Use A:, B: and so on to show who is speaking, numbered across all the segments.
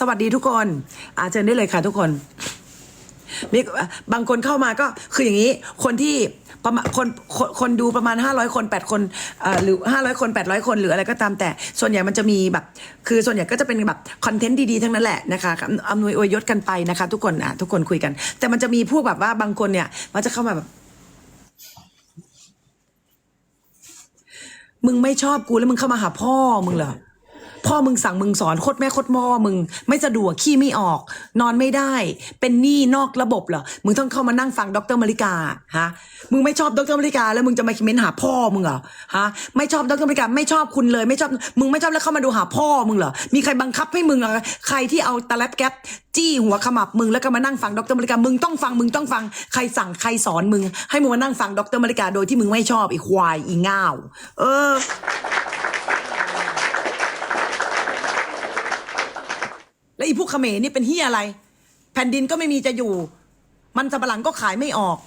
A: สวัสดีทุกคนอาเชิญได้เลยค่ะทุกคนมีบางคนเข้ามาก็คืออย่างนี้ คนที่ประมาณคนคนคนดูประมาณ 500 คน 8 คนเอ่อหรือ 500 คน 800 คนหรืออะไรก็ตามแต่ส่วนใหญ่มันจะมีแบบ คือส่วนใหญ่ก็จะเป็นแบบคอนเทนต์ดีๆทั้งนั้นแหละนะคะอำนวยอวยยศกันไปนะคะ ทุกคนอะทุกคนคุยกัน แต่มันจะมีพวกแบบว่าบางคนเนี่ย มันจะเข้ามาแบบมึงไม่ชอบกูแล้วมึงเข้ามาหาพ่อมึงเหรอ พ่อมึงสั่งมึงสอนโคตรแม่โคตรม่อมึง ไม่สะดวกขี้ไม่ออก นอนไม่ได้ เป็นหนี้นอกระบบเหรอมึงต้องเข้ามานั่งฟังดรมาริกาฮะมึงไม่ชอบดรมาริกา แล้วมึงจะมาคอมเมนต์หาพ่อมึงเหรอฮะไม่ชอบดรมาริกาไม่ชอบคุณเลย ไม่ชอบมึงไม่ชอบแล้วเข้ามาดูหาพ่อมึงเหรอมีใครบังคับให้มึงเหรอใครที่เอาตะแลบแก๊ปจี้หัวขมับมึงแล้วก็มานั่งฟังดรมาริกามึงต้องฟังมึงต้องฟังใครสั่งใครสอนมึง ให้มึงมานั่งฟังดรมาริกาโดยที่มึงไม่ชอบอีควายอีง่าว เออ แล้ว อีพวกเขมรนี่เป็นเฮียอะไร แผ่นดินก็ไม่มีจะอยู่ มันสำปะหลังก็ขายไม่ออก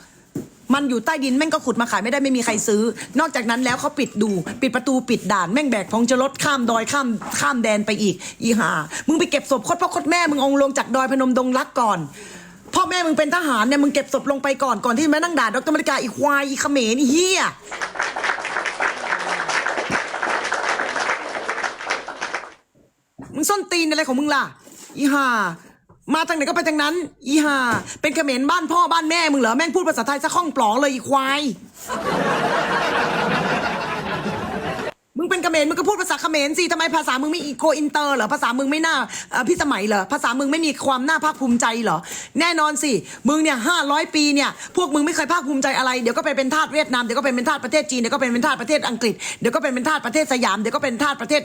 A: มันอยู่ใต้ดินแม่งก็ขุดมาขายไม่ได้ไม่มีใครซื้อ นอกจากนั้นแล้วเขาปิดดู ปิดประตูปิดด่านแม่งแบกพงจะรถข้ามดอยข้ามข้ามแดนไปอีก อีหามึงไปเก็บศพคตรพ่อคตรแม่มึงองลงจากดอยพนมดงรักก่อนพ่อแม่มึงเป็นทหารเนี่ยมึงเก็บศพลงไปก่อนก่อนที่จะมานั่งด่าดรมริกาอีควายอีเขมรอีเฮียมึงส้นตีนอะไรของมึงล่ะ อีห่ามาทางไหนก็ไปทางนั้น อีห่าเป็นเขมรบ้านพ่อบ้านแม่มึงเหรอแม่งพูดภาษาไทยซะคล่องปลองเลยอีควาย เป็นเขมรมึงก็พูดภาษาเขมรสิทำไมภาษามึงไม่อีโกอินเตอร์เหรอภาษามึงไม่น่าพิสมัยเหรอภาษามึงไม่มีความน่าภาคภูมิใจเหรอแน่นอนสิมึงเนี่ยห้าร้อยปีเนี่ยพวกมึงไม่เคยภาคภูมิใจอะไรเดี๋ยวก็ไปเป็นทาสเวียดนามเดี๋ยวก็ไปเป็นทาสประเทศจีนเดี๋ยวก็เป็นเป็นทาสประเทศอังกฤษเดี๋ยวก็เป็นเป็นทาสประเทศสยามเดี๋ยวก็เป็นทาสประเทศ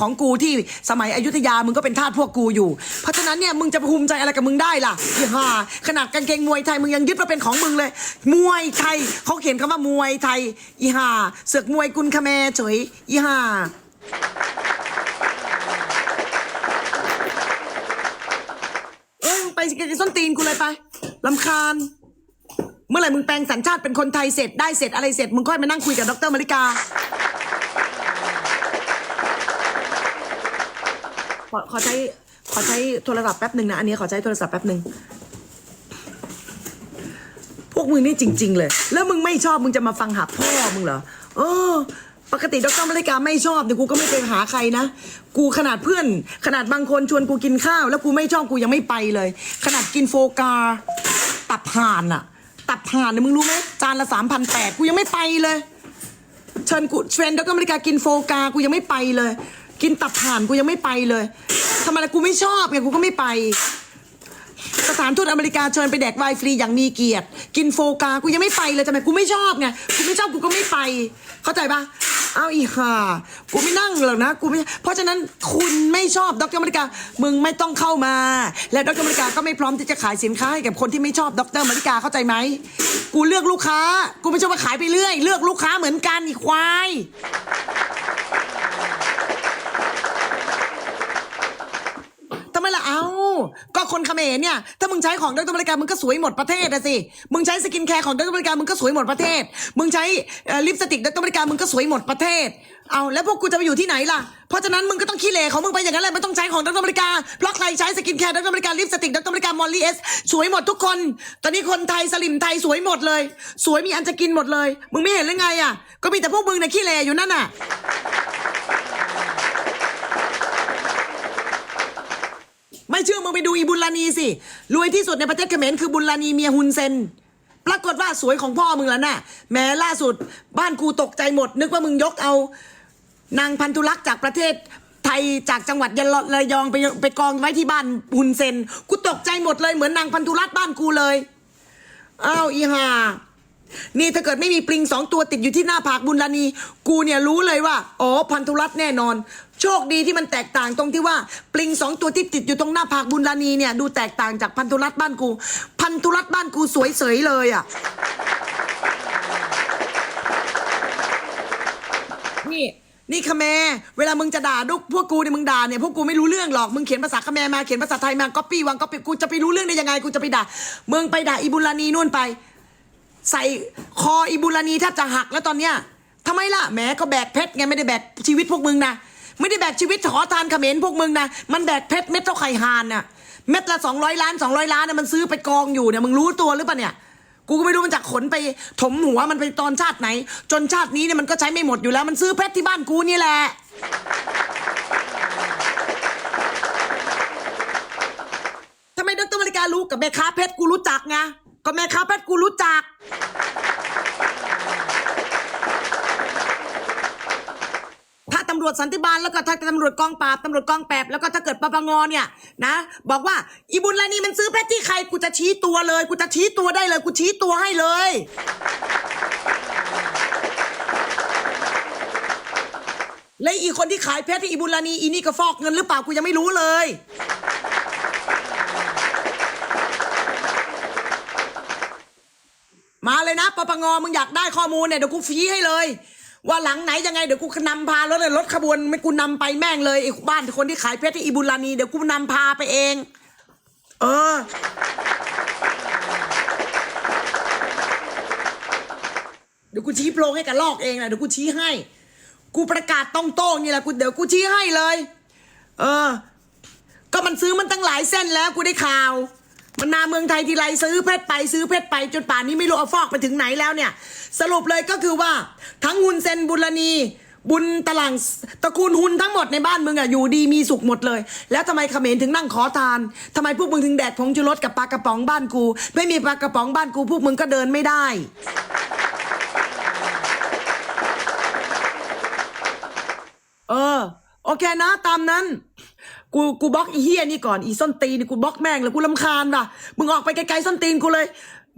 A: ของกูที่สมัยอยุธยามึงก็เป็นทาสพวกกูอยู่ เพราะฉะนั้นเนี่ยมึงจะภูมิใจอะไรกับมึงได้ล่ะอีห่าขนาดกางเกงมวยไทยมึงยังยึดมาเป็นของมึงเลย มวยไทยเขาเขียนคำว่ามวยไทยอีห่าเสือกมวยกุนคแมเฉยอีห่าเอ้ยไปส้นตีนกูเลยไปลำคาญ เมื่อไหร่มึงแปลงสัญชาติเป็นคนไทยเสร็จได้เสร็จอะไรเสร็จมึงค่อยมานั่งคุยกับดรมาริกา ขอขอใช้ขอใช้โทรศัพท์แป๊บหนึ่งนะอันนี้ขอใช้โทรศัพท์แป๊บหนึ่งพวกมึงนี่จริง ๆ เลย แล้วมึงไม่ชอบมึงจะมาฟังหาพ่อมึงเหรอเออ ปกติดรมาริกาไม่ชอบแต่ยกูก็ไม่เคยหาใครนะ กูขนาดเพื่อน ขนาดบางคนชวนกูกินข้าว แล้วกูไม่ชอบกูยังไม่ไปเลย ขนาดกินโฟกา ตับห่านอะตับห่านเนี่ยมึงรู้ไหมจานละสามพันแปดกูยังไม่ไปเลยเชิญกูเทรนดรอเมริกากินโฟกากูยังไม่ไปเลย กินตับห่านกูยังไม่ไปเลยทำไมล่ะกูไม่ชอบไงกูก็ไม่ไปสถานทูตอเมริกาเชิญไปแดกไวน์ฟรีอย่างมีเกียรติ กินโฟกากูยังไม่ไปเลยทำไมกูไม่ชอบไงกูไม่ชอบกูก็ไม่ไป เข้าใจปะ อาวอีห่ากูไม่นั่งหรอกนะกูไม่เพราะฉะนั้นคุณไม่ชอบดรอเมริกามึงไม่ต้องเข้ามา และดรอเมริกาก็ไม่พร้อมที่จะขายสินค้าให้กับคนที่ไม่ชอบดรอเมริกาเข้าใจไหมกูเลือกลูกค้า กูไม่ใช่ว่าขายไปเรื่อย เลือกลูกค้าเหมือนกันอีควาย ทำไมล่ะ เอ้า ก็ คนเขมรเนี่ย ถ้ามึงใช้ของดรบริการมึงก็สวยหมดประเทศอะสิ มึงใช้สกินแคร์ของดรบริการมึงก็สวยหมดประเทศ มึงใช้ลิปสติกดรบริการมึงก็สวยหมดประเทศ เอาแล้วพวกกูจะไปอยู่ที่ไหนล่ะ เพราะฉะนั้นมึงก็ต้องขี้เหร่ของมึงไปอย่างนั้นแหละไม่ต้องใช้ของดรบริการเพราะใครใช้สกินแคร์ดรบริการลิปสติกดรบริการมอลลี่เอสสวยหมดทุกคน ตอนนี้คนไทยสลิมไทยสวยหมดเลย สวยมีอันจะกินหมดเลย มึงไม่เห็นหรือไงอะ ก็มีแต่พวกมึงในะขี้เหร่อยู่นั่นน่ะ ไม่เชื่อมึงไปดูอีบุลานีสิรวยที่สุดในประเทศเขมรคือบุลานีเมียฮุนเซนปรากฏว่าสวยของพ่อมึงแล้วน่ะ แม้ล่าสุดบ้านกูตกใจหมด นึกว่ามึงยกเอา นางพันธุรักษ์จากประเทศไทยจากจังหวัดยะลระยองไปไปกองไว้ที่บ้านฮุนเซนกูตกใจหมดเลยเหมือนนางพันธุรักษ์บ้านกูเลยอ้าวอีห่า นี่ถ้าเกิดไม่มีปลิงสองตัวติดอยู่ที่หน้าผากบุญลานี กูเนี่ยรู้เลยว่า อ๋อ พันธุรัตน์แน่นอน โชคดีที่มันแตกต่างตรงที่ว่า ปลิงสองตัวที่ติดอยู่ตรงหน้าผากบุญลานีเนี่ยดูแตกต่างจากพันธุรัตน์บ้านกู พันธุรัตน์บ้านกูสวยเสยเลยอะ่ะนี่นี่คแมเวลามึงจะด่าดุกพวกกูเนี่ยมึงด่าเนี่ยพวกกูไม่รู้เรื่องหรอกมึงเขียนภาษาคแมมาเขียนภาษาไทยมาก๊อปปี้วางก๊อปปี้กูจะไปรู้เรื่องได้ยังไงกูจะไปด่ามึงไปด่าอีบุญลานีนู่นไป ใส่คออีบุลานีแทบจะหักแล้วตอนเนี้ยทำไมล่ะแหมก็แบกเพชรไงไม่ได้แบกชีวิตพวกมึงนะไม่ได้แบกชีวิตขอทานเขมรพวกมึงนะมันแบกเพชรเม็ดเท่าไข่หานน่ะเม็ดละสองร้อยล้านสองร้อยล้านน่ะมันซื้อไปกองอยู่เนี่ยมึงรู้ตัวหรือเปล่าเนี่ยกูก็ไม่รู้มันจากขนไปถมหัวมันไปตอนชาติไหน จนชาตินี้เนี่ยมันก็ใช้ไม่หมดอยู่แล้ว มันซื้อเพชรที่บ้านกูนี่แหละทำไมดรมาริการู้กับแม่ค้าเพชรกูรู้จักไง ก็แม่ค้าเพชรกูรู้จัก ถ้าตำรวจสันติบาลแล้วก็ถ้าตำรวจกองปราบตำรวจกองแปบแล้วก็ถ้าเกิดปปงเนี่ยนะบอกว่าอีบุญลานีมันซื้อเพชรที่ใครกูจะชี้ตัวเลย กูจะชี้ตัวได้เลย กูชี้ตัวให้เลย และอีคนที่ขายเพชรที่อีบุญลานีอีนี่ก็ฟอกเงินหรือเปล่ากูยังไม่รู้เลย มาเลยนะปปงมึงอยากได้ข้อมูลเนี่ยเดี๋ยวกูฟีให้เลย ว่าหลังไหนยังไงเดี๋ยวกูนำพารถเลยรถขบวนไม่กูนำไปแม่งเลยไอ้บ้านคนที่ขายเพชรที่อิบุลานีเดี๋ยวกูนำพาไปเอง เออ เดี๋ยวกูชี้โปรงให้กับลอกเองนะเดี๋ยวกูชี้ให้ กูประกาศต้องโต้งๆนี่แหละกูเดี๋ยวกูชี้ให้เลย เออ ก็มันซื้อมันตั้งหลายเส้นแล้วกูได้ข่าว มันมาเมืองไทยทีไรซื้อเพชรไปซื้อเพชรไปจนป่านนี้ไม่รู้เอาฟอกไปถึงไหนแล้วเนี่ย สรุปเลยก็คือว่าทั้งหุนเซนบุรณี บุญตะลังตระกูลหุนทั้งหมดในบ้านมึงอะอยู่ดีมีสุขหมดเลย แล้วทำไมเขมรถึงนั่งขอทานทำไมพวกมึงถึงแดกผงชูรสกับปลากระป๋องบ้านกู ไม่มีปลากระป๋องบ้านกู พวกมึงก็เดินไม่ได้เออ โอเคนะ ตามนั้น กูกูบล็อกอีเฮียนี่ก่อนอีส้นตีนกูบล็อกแม่งเลยกูลำคาญว่ะมึงออกไปไกลๆส้นตีนกูเลย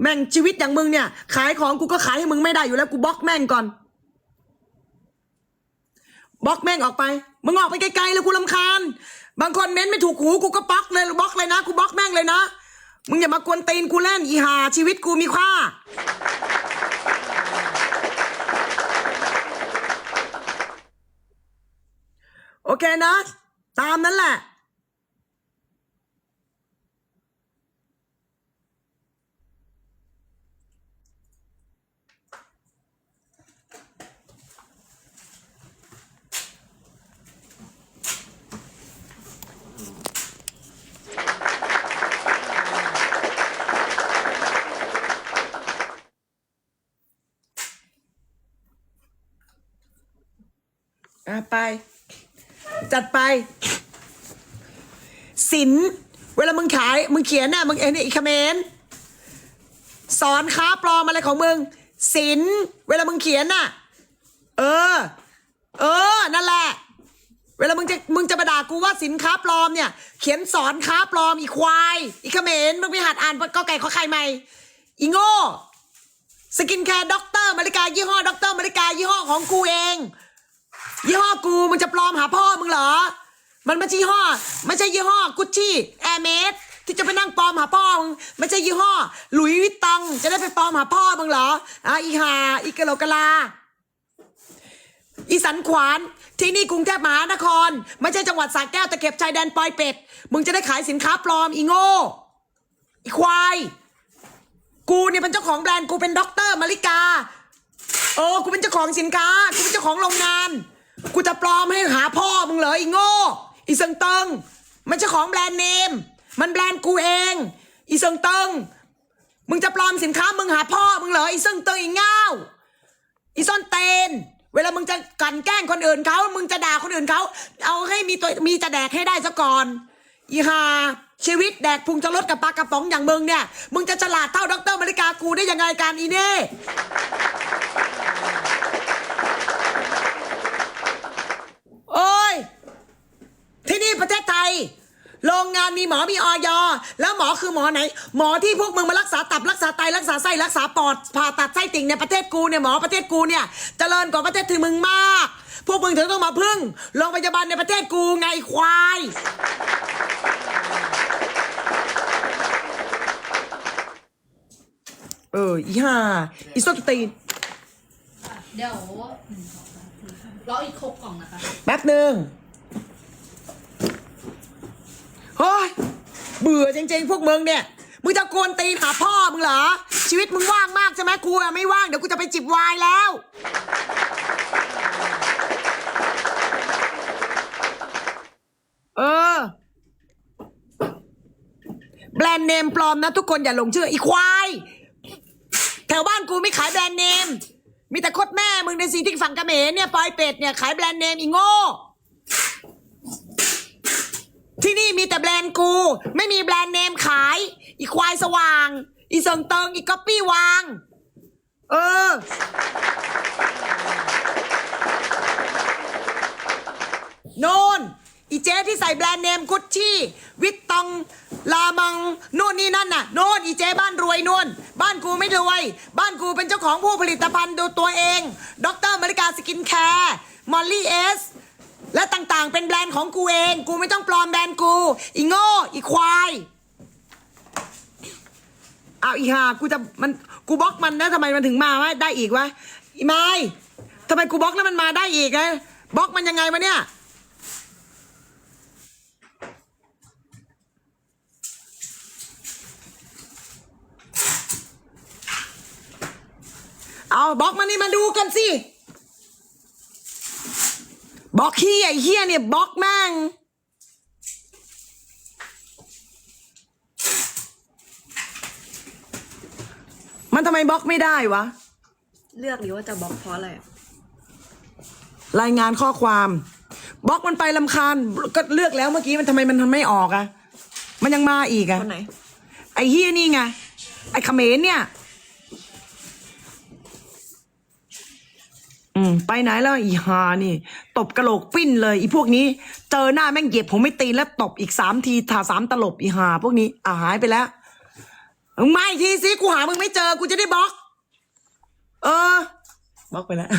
A: แม่งชีวิตอย่างมึงเนี่ย ขายของกูก็ขายให้มึงไม่ได้อยู่แล้วกูบล็อกแม่งก่อนบล็อกแม่งออกไป มึงออกไปไกลๆเลยกูลำคาญ บางคนเม้นไม่ถูกหูกูก็บล็อกเลยบล็อกเลยนะ กูบล็อกแม่งเลยนะ มึงอย่ามากวนตีนกูเล่นอีหาชีวิตกูมีค่า โอเคนะ ตามนั้นแหละอะไป จัดไป สิน เวลามึงขาย มึงเขียนน่ะมึงเอ็นอีคเขมนสอนค้าปลอมอะไรของมึง สิน เวลามึงเขียนน่ะ เออ เออ นั่นแหละ เวลามึงจะมึงจะมาด่ากูว่าสินค้าปลอมเนี่ย เขียนสอนค้าปลอมอีควายอีเขมรมึงไปหัดอ่านก็ไก่ข้อไข่ใหม่อีโง่สกินแคร์ด็อกเตอร์มาริกายี่ห้อด็อกเตอร์มาริกายี่ห้อของกูเอง ยี่ห้อกูมึงจะปลอมหาพ่อมึงเหรอ มันไม่ใช่ยี่ห้อไม่ใช่ยี่ห้อกุชชี่แอร์เมสที่จะไปนั่งปลอมหาพ่อมึงไม่ใช่ยี่ห้อหลุยส์วิตตองจะได้ไปปลอมหาพ่อมึงเหรออะอีหาอีกะโหลกกะลาอีสันขวานที่นี่กรุงเทพมหานคร ไม่ใช่จังหวัดสระแก้วตะเข็บชายแดนปอยเป็ด มึงจะได้ขายสินค้าปลอมอีโง่อีควาย กูเนี่ยเป็นเจ้าของแบรนด์กูเป็นด็อกเตอร์มาริกา เออ กูเป็นเจ้าของสินค้า กูเป็นเจ้าของโรงงาน กูจะปลอมให้หาพ่อมึงเหรออีโง่อีเซิงเติงมันเจ้าของแบรนด์เนม มันแบรนด์กูเอง อีเซิงเติงมึงจะปลอมสินค้ามึงหาพ่อมึงเหรออีเซิงเติงอีเง่าอีซ่อนเตน เวลามึงจะกลั่นแกล้งคนอื่นเขามึงจะด่าคนอื่นเขาเอาให้มีตัวมีจะแดกให้ได้ซะก่อนอีหาชีวิตแดกพุงจะลดกับปลากระป๋องอย่างมึงเนี่ย มึงจะฉลาดเท่าดรมาริกากูได้ยังไงการอีเน่ โอ้ย ที่นี่ประเทศไทย โรงงานมีหมอมีออยแล้วหมอคือหมอไหน หมอที่พวกมึงมารักษาตับรักษาไตรักษาไส้รักษาปอดผ่าตัดไส้ติ่งในประเทศกูเนี่ยหมอประเทศกูเนี่ยเจริญกว่าประเทศที่มึงมาก พวกมึงถึงต้องมาพึ่งโรงพยาบาลในประเทศกูไงควายเอออีห่าอีส้นตีน
B: เดี๋ยวหนึ่งสองสามสี่ห้ารออีกครบกล่องนะคะ
A: แป๊บหนึ่ง เฮ้ยเบื่อจริงๆ พวกมึงเนี่ย มึงจะโกนตีนหาพ่อมึงเหรอ ชีวิตมึงว่างมากใช่ไหมกูอะไม่ว่างเดี๋ยวกูจะไปจิบไวน์แล้ว เออ แบรนด์เนมปลอมนะทุกคนอย่าหลงเชื่ออีควาย แถวบ้านกูไม่ขายแบรนด์เนม มีแต่โคดแม่มึงในสีที่ฝั่งกระเหมเนี่ยปอยเป็ดเนี่ยขายแบรนด์เนมอีโง่ ที่นี่มีแต่แบรนด์กู ไม่มีแบรนด์เนมขาย อีควายสว่าง อีเซิงเติง อีก๊อปปี้วาง เออ โนนอีเจ๊ที่ใส่แบรนด์เนมกุชชี่ วิตตอง ลามังนู่นนี่นั่นน่ะ โน่นอีเจ๊บ้านรวยนู่น บ้านกูไม่รวย บ้านกูเป็นเจ้าของผู้ผลิตภัณฑ์ดูตัวเอง ดรมริกาสกินแคร์ มอลลี่เอส และต่างๆ เป็นแบรนด์ของกูเอง กูไม่ต้องปลอมแบรนด์กู อีโง่ อีควายเอาอีห่ากูจะมันกูบล็อกมันนะทำไมมันถึงมาว่าได้อีกวะอีไม้ทำไมกูบล็อกแล้วมันมาได้อีกนะบล็อกมันยังไงวะเนี่ยเอาบล็อกมันนี่มาดูกันสิ บล็อกเฮียไอ้เฮียเนี่ยบล็อกแม่งมันทำไมบล็อกไม่ได้วะ
C: เลือกดีว่าจะบล็อกเพราะอะไรอะ
A: รายงานข้อความบล็อกมันไปลำคาญก็เลือกแล้วเมื่อกี้มันทำไมมันทำไม่ออกอะมันยังมาอีกอะ
C: คนไหน
A: ไอ้เฮียนี่ไงไอ้เขมรเนี่ย อืมไปไหนแล้วอีฮานี่ ตบกระโหลกปิ้นเลย อีพวกนี้ เจอหน้าแม่งเหยียบผมไม่ตีนแล้วตบอีกสามทีถาสามตลบอีฮาพวกนี้อ่าหายไปแล้วมึงมาอีกทีสิกูหามึงไม่เจอกูจะได้บล็อก เออบล็อกไปแล้ว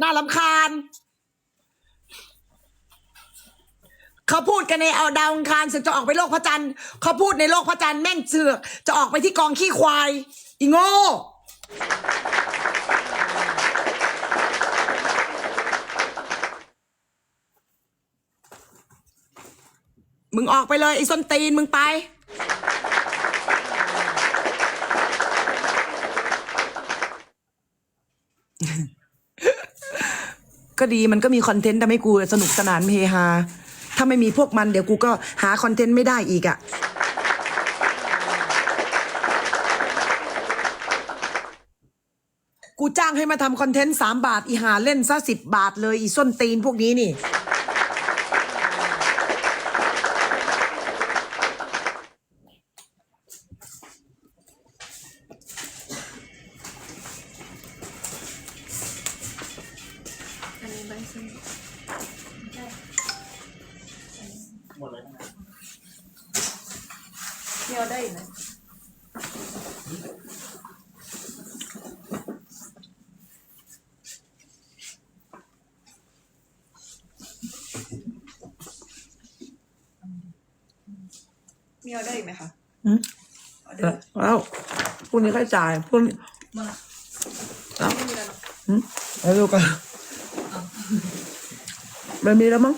A: น่าลำคาญ เขาพูดกันในเอาดาวอังคารเสือกจะออกไปโลกพระจันทร์เขาพูดในโลกพระจันทร์แม่งเสือกจะออกไปที่กองขี้ควาย อีโง่มึงออกไปเลยไอ้ส้นตีนมึงไป ก็ดีมันก็มีคอนเทนต์ทำให้กูสนุกสนานเฮฮา ถ้าไม่มีพวกมันเดี๋ยวกูก็หาคอนเทนต์ไม่ได้อีกอะ่ะกูจ้างให้มาทำคอนเทนต์สามบาท อีหาเล่นซะสิบบาทเลย อีส้นตีนพวกนี้นี่
C: มีออเดอร์อีกไหมคะ
A: อืม
C: ออเดอร์
A: แล้วพรุ่งนี้ค่อยจ่ายพรุ่งนี้
B: มา
C: ไม่มีแล้วเนอะ
A: อืมแล้วดูกันไม่มีแล้วมั้ง